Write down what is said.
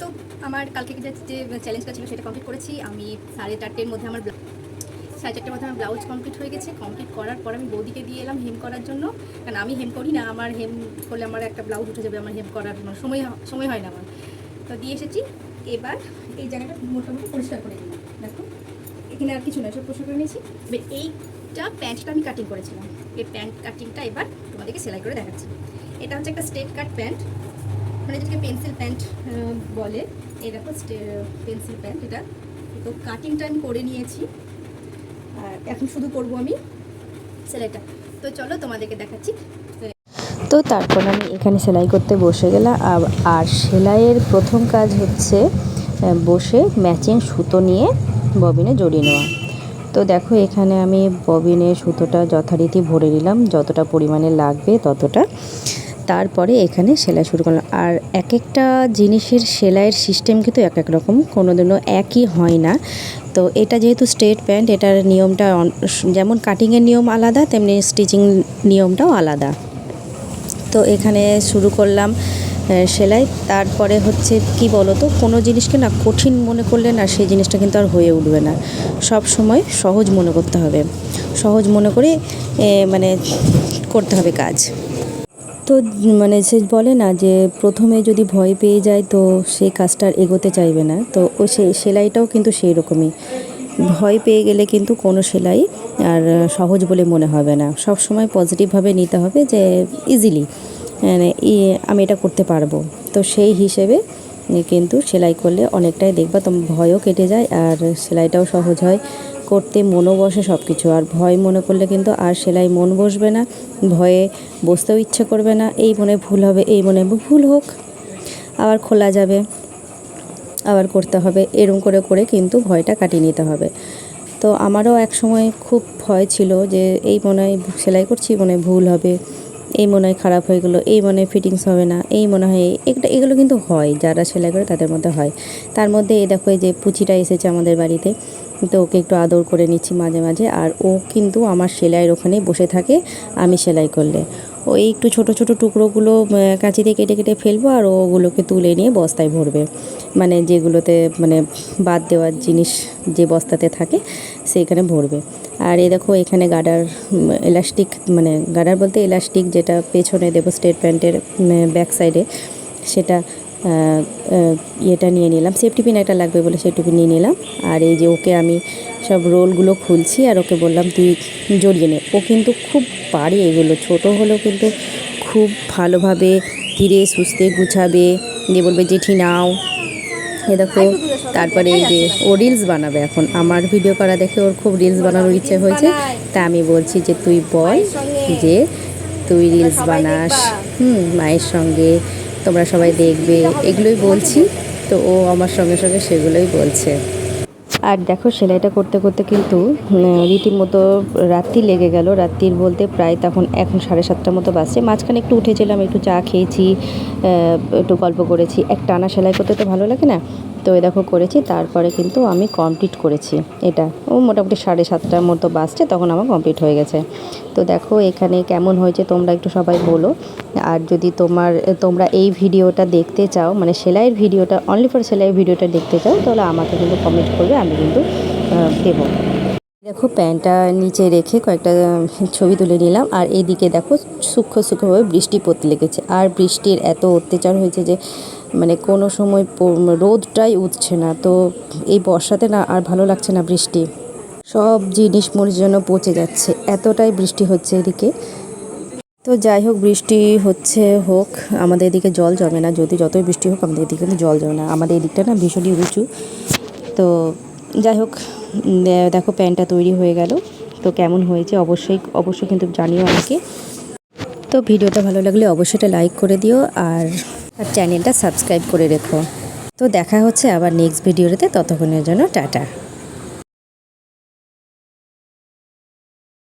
তো আমার কালকে যে চ্যালেঞ্জটা ছিল সেটা কমপ্লিট করেছি। আমি সাড়ে চারটের মধ্যে আমার সাড়ে চারটের মধ্যে আমার ব্লাউজ কমপ্লিট হয়ে গেছে। কমপ্লিট করার পর আমি বৌদিকে দিয়ে এলাম হেম করার জন্য। কারণ আমি হেম করি না, আমার হেম করলে আমার একটা ব্লাউজ উঠে যাবে, আমার হেম করার সময় সময় হয় না আমার। তো দিয়ে এসেছি। এবার এই জায়গাটা মোটামুটি পরিষ্কার করে দিলাম। দেখো, এখানে আর কিছু না সব পরিষ্কার করে নিয়েছি। এবার এইটা প্যান্টটা আমি কাটিং করেছিলাম। এই প্যান্ট কাটিংটা এবার তোমাদেরকে সেলাই করে দেখাচ্ছি। এটা হচ্ছে একটা স্ট্রেট কাট প্যান্ট মানে যেটাকে পেন্সিল প্যান্ট বলে। এই দেখো পেন্সিল প্যান্ট এটা। তো কাটিংটা আমি করে নিয়েছি। আর এখন শুধু করব আমি সেলাইটা। তো চলো তোমাদেরকে দেখাচ্ছি। তো তারপর আমি এখানে সেলাই করতে বসে গেলাম। আর সেলাইয়ের প্রথম কাজ হচ্ছে বসে ম্যাচিং সুতো নিয়ে ববিনে জড়িয়ে নেওয়া। তো দেখো, এখানে আমি ববিনে সুতোটা যথারীতি ভরে নিলাম। যতটা পরিমাণে লাগবে ততটা। তারপরে এখানে সেলাই শুরু করলাম। আর এক একটা জিনিসের সেলাইয়ের সিস্টেম কিন্তু এক এক রকম কোনো দিনও একই হয় না। তো এটা যেহেতু স্ট্রেট প্যান্ট এটার নিয়মটা যেমন কাটিংয়ের নিয়ম আলাদা, তেমনি স্টিচিং নিয়মটাও আলাদা। তো এখানে শুরু করলাম সেলাই। তারপরে হচ্ছে, কি বলো তো কোনো জিনিসকে না কঠিন মনে করলে না সেই জিনিসটা কিন্তু আর হয়ে উঠবে না। সব সময় সহজ মনে করতে হবে। সহজ মনে করে মানে করতে হবে কাজ। তো মানে সে বলে না যে প্রথমে যদি ভয় পেয়ে যায় তো সেই কাজটা এগোতে চাইবে না। তো ও সে, সেলাইটাও কিন্তু সেই রকমই ভয় পেয়ে গেলে কিন্তু কোনো সেলাই আর সহজ বলে মনে হবে না। সব সময় পজিটিভভাবে নিতে হবে যে ইজিলি মানে আমি এটা করতে পারব। তো সেই হিসেবে কিন্তু সেলাই করলে অনেকটাই দেখবা তোমার ভয়ও কেটে যায় আর সেলাইটাও সহজ হয়। করতে মনও বসে সব কিছু আর ভয় মনে করলে কিন্তু আর সেলাই মন বসবে না, ভয়ে বসতেও ইচ্ছে করবে না, এই মনে ভুল হবে, এই মনে ভুল হোক, আবার খোলা যাবে, আবার করতে হবে, এরম করে করে কিন্তু ভয়টা কাটিয়ে নিতে হবে। তো আমারও এক সময় খুব ভয় ছিল যে এই মনে হয় সেলাই করছি, মনে ভুল হবে এই মনে হয় খারাপ হয়ে গেলো, এই মনে হয় ফিটিংস হবে না, এই মনে হয় এটা এগুলো কিন্তু হয়, যারা সেলাই করে তাদের মধ্যে হয়। তার মধ্যে এই দেখো যে পুচিটা এসেছে আমাদের বাড়িতে, তো ওকে একটু আদর করে নিচ্ছি মাঝে মাঝে, আর ও কিন্তু আমার সেলাইয়ের ওখানেই বসে থাকে আমি সেলাই করলে। ও এই একটু ছোট ছোট টুকরোগুলো কাঁচিতে কেটে কেটে ফেলব আর ওগুলোকে তুলে নিয়ে বস্তায় ভরবে। মানে যেগুলোতে মানে বাদ দেওয়ার জিনিস যে বস্তাতে থাকে, সেইখানে ভরবে। আর এই দেখো, এখানে গাডার এলাস্টিক মানে গাডার বলতে এলাস্টিক যেটা পেছনে দেবো স্টেট প্যান্টের ব্যাক সাইডে সেটা ইয়েটা নিয়ে নিলাম। সেফটি পিন একটা লাগবে বলে সেটুকু নিয়ে নিলাম। আর এই যে ওকে আমি সব রোলগুলো খুলছি, আর ওকে বললাম, তুই জড়িয়ে নে। ও কিন্তু খুব পারে এগুলো, ছোট হলেও কিন্তু খুব ভালোভাবে ধীরে সুস্থে গুছাবে। দিয়ে বলবে, জেঠি, নাও। এ দেখো, তারপরে এই যে ও রিলস বানাবে এখন। আমার ভিডিও করা দেখে ওর খুব রিলস বানানোর ইচ্ছে হয়েছে। তা আমি বলছি যে, তুই বল যে, তুই রিলস বানাস। হুম, মায়ের সঙ্গে তোমরা সবাই দেখবে। এগুলোই বলছি। তো ও আমার সঙ্গে সঙ্গে সেগুলোই বলছে। আর দেখো সেলাইটা করতে করতে কিন্তু রীতিমতো রাত্রি লেগে গেল। রাত্রির বলতে প্রায় তখন এখন সাড়ে সাতটার মতো বাজছে। মাঝখানে একটু উঠেছিলাম, একটু চা খেয়েছি একটু গল্প করেছি। এক টানা সেলাই করতে তো ভালো লাগে না? তো এই দেখো করেছি, তারপরে কিন্তু আমি কমপ্লিট করেছি এটা। ও মোটামুটি সাড়ে সাতটার মতো বাজছে, তখন আমার কমপ্লিট হয়ে গেছে। তো দেখো এখানে কেমন হয়েছে তোমরা একটু সবাই বলো। আর যদি তোমার, তোমরা এই ভিডিওটা দেখতে চাও মানে সেলাইয়ের ভিডিওটা অনলি ফর সেলাইয়ের ভিডিওটা দেখতে চাও, তাহলে আমাকে কিন্তু কমেন্ট করবে, আমি কিন্তু দেবো। দেখো প্যান্টটা নিচে রেখে কয়েকটা ছবি তুলে নিলাম। আর এইদিকে দেখো সূক্ষ্ম সূক্ষ্মভাবে বৃষ্টি পড়তে লেগেছে। আর বৃষ্টির এত অত্যাচার হয়েছে যে মানে কোনো সময় রোদটাই উঠছে না। তো এই বর্ষাতে না আর ভালো লাগছে না বৃষ্টি। সব জিনিস মরিচ যেন পচে যাচ্ছে। এতটাই বৃষ্টি হচ্ছে এদিকে। তো যাই হোক, বৃষ্টি হচ্ছে হোক, আমাদের এদিকে জল জমে না। যদি যতই বৃষ্টি হোক, আমাদের এদিকে কিন্তু জল জমে না। আমাদের এদিকটা না ভীষণই উঁচু। তো যাই হোক দেখো প্যান্টটা তৈরি হয়ে গেল। তো কেমন হয়েছে অবশ্যই অবশ্যই কিন্তু জানিও আমাকে। তো ভিডিওটা ভালো লাগলে অবশ্যই লাইক করে দিও। আর আর চ্যানেলটা সাবস্ক্রাইব করে রেখো। তো দেখা হচ্ছে আবার নেক্সট ভিডিওতে ততক্ষণের জন্য টাটা।